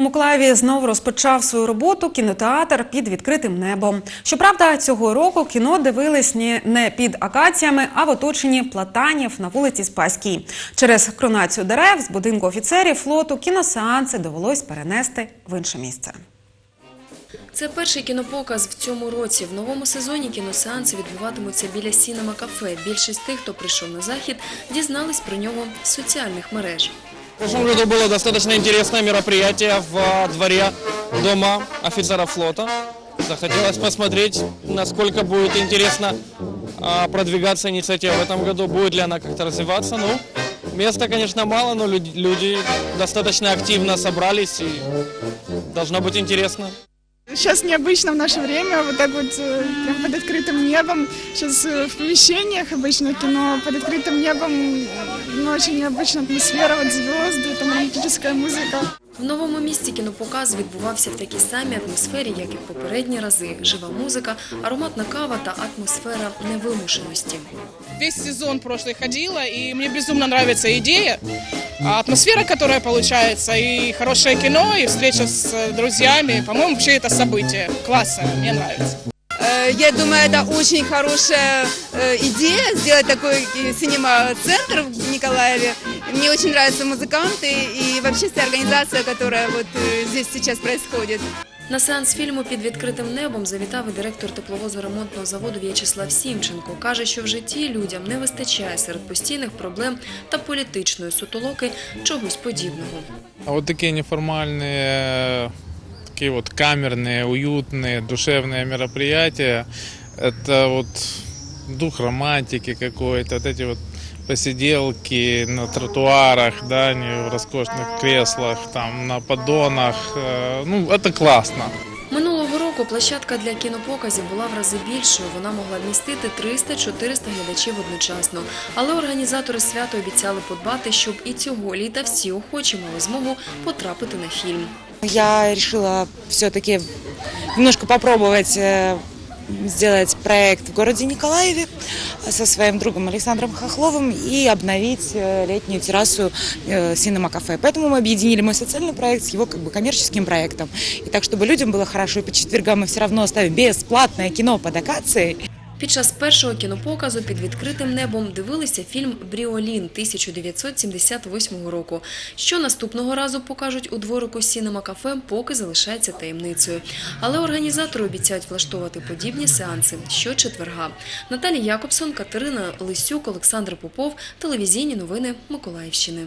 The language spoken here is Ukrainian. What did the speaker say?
Миколаєві знову розпочав свою роботу кінотеатр під відкритим небом. Щоправда, цього року кіно дивились не під акаціями, а в оточенні платанів на вулиці Спаській. Через кронацію дерев з будинку офіцерів флоту кіносеанси довелось перенести в інше місце. Це перший кінопоказ в цьому році. В новому сезоні кіносеанси відбуватимуться біля Сінема кафе. Більшість тих, хто прийшов на захід, дізнались про нього з соціальних мереж. В прошлом году было достаточно интересное мероприятие в а, дворе дома офицера флота. Захотелось посмотреть, насколько будет интересно а, продвигаться инициатива в этом году, будет ли она как-то развиваться. Ну, места, конечно, мало, но люди, достаточно активно собрались и должно быть интересно. Сейчас необычно в наше время, вот так вот э, прям под открытым небом. Сейчас э, в помещениях обычно кино под открытым небом, э, ну, очень необычная атмосфера, вот звезды, там романтическая музыка. В новому місті кінопоказ відбувався в такій самій атмосфері, як і в попередні рази. Жива музика, ароматна кава та атмосфера невимушеності. Весь сезон прошлый ходила, и мне безумно нравится идея, а атмосфера, которая получается, и хорошее кино, и встреча с э, друзьями. По-моему, вообще это событие. Классно, мне нравится. Э, Я думаю, это очень хорошая э, идея сделать такой э, синема-центр в Николаеве. Мне очень нравятся музыканты и вообще вся организация, которая вот э, здесь сейчас происходит. На сеанс фільму під відкритим небом завітав і директор тепловозоремонтного заводу В'ячеслав Сімченко. Каже, що в житті людям не вистачає серед постійних проблем та політичної сутолоки чогось подібного. А вот такие неформальные, такие вот камерные, уютные, душевные мероприятия, это вот дух романтики какой-то, вот эти вот посиделки на тротуарах, да, не в роскошных креслах, там на поддонах, э, ну, это классно. Минулого року площадка для кінопоказів була в рази більшою. Вона могла вмістити 300-400 глядачів одночасно. Але організатори свята обіцяли подбати, щоб і цього літа всі охочі мали змогу потрапити на фільм. Я решила все-таки немножко попробовать э, сделать проект в городе Николаеве со своим другом Александром Хохловым и обновить э, летнюю террасу э, Cinema Кафе. Поэтому мы объединили мой социальный проект с его как бы коммерческим проектом. И так, чтобы людям было хорошо, и по четвергам мы все равно ставим бесплатное кино под акацией. Під час першого кінопоказу під відкритим небом дивилися фільм Бріолін 1978 року. Що наступного разу покажуть у дворику Сінема кафе, поки залишається таємницею. Але організатори обіцяють влаштовувати подібні сеанси щочетверга. Наталія Якобсон, Катерина Лисюк, Олександр Попов. Телевізійні новини Миколаївщини.